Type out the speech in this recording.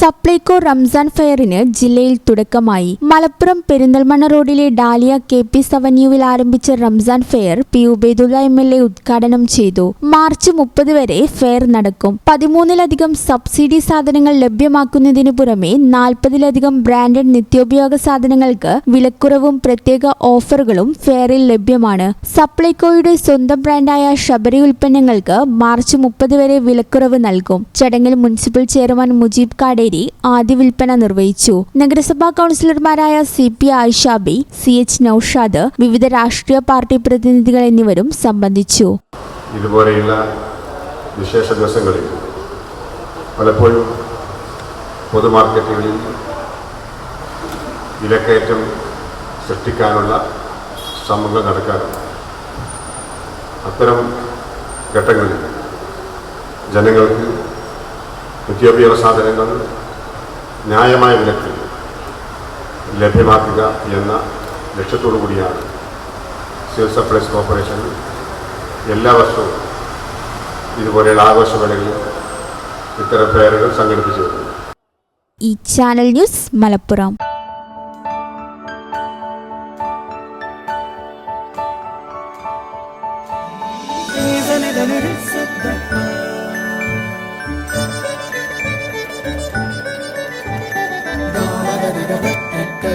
സപ്ലൈകോ റംസാൻ ഫെയറിന് ജില്ലയിൽ തുടക്കമായി. മലപ്പുറം പെരിന്തൽമണ്ണ റോഡിലെ ഡാലിയ കെ പി സവന്യൂവിൽ ആരംഭിച്ച Ramzan fair P Ubaidulla M L A ഉദ്ഘാടനം ചെയ്തു. മാർച്ച് മുപ്പത് വരെ ഫെയർ നടക്കും. പതിമൂന്നിലധികം സബ്സിഡി സാധനങ്ങൾ ലഭ്യമാക്കുന്നതിന് പുറമെ നാൽപ്പതിലധികം ബ്രാൻഡഡ് നിത്യോപയോഗ സാധനങ്ങൾക്ക് വിലക്കുറവും പ്രത്യേക ഓഫറുകളും ഫെയറിൽ ലഭ്യമാണ്. സപ്ലൈകോയുടെ സ്വന്തം ബ്രാൻഡായ ഷബരി ഉൽപ്പന്നങ്ങൾക്ക് മാർച്ച് മുപ്പത് വരെ വിലക്കുറവ് നൽകും. ചടങ്ങിൽ മുനിസിപ്പൽ ചെയർമാൻ മുജീബ് കാടേരി ആദ്യ വിൽപ്പന നിർവഹിച്ചു. നഗരസഭാ കൗൺസിലർമാരായ C P Ayishabi C H Noushad വിവിധ രാഷ്ട്രീയ പാർട്ടി പ്രതിനിധികൾ എന്നിവരും സംബന്ധിച്ചു. ഇതുപോലെയുള്ള വിശേഷ ദിവസങ്ങളിൽ പലപ്പോഴും പൊതുമാർക്കറ്റുകളിൽ വിലക്കയറ്റം സൃഷ്ടിക്കാനുള്ള ശ്രമങ്ങൾ നടക്കാറുണ്ട്. അത്തരം ഘട്ടങ്ങളിൽ ജനങ്ങൾക്ക് നിത്യോപയോഗ സാധനങ്ങൾ ന്യായമായ വിലക്ക് ലഭ്യമാക്കുക എന്ന ലക്ഷ്യത്തോടു കൂടിയാണ് സിവിൽ സപ്ലൈസ് കോർപ്പറേഷൻ എല്ലാ വർഷവും ഇതുപോലെയുള്ള ആഘോഷവേളകളിൽ ഇത്തരം പേരുകൾ സംഘടിപ്പിച്ചു ഈ channel news Malappuram.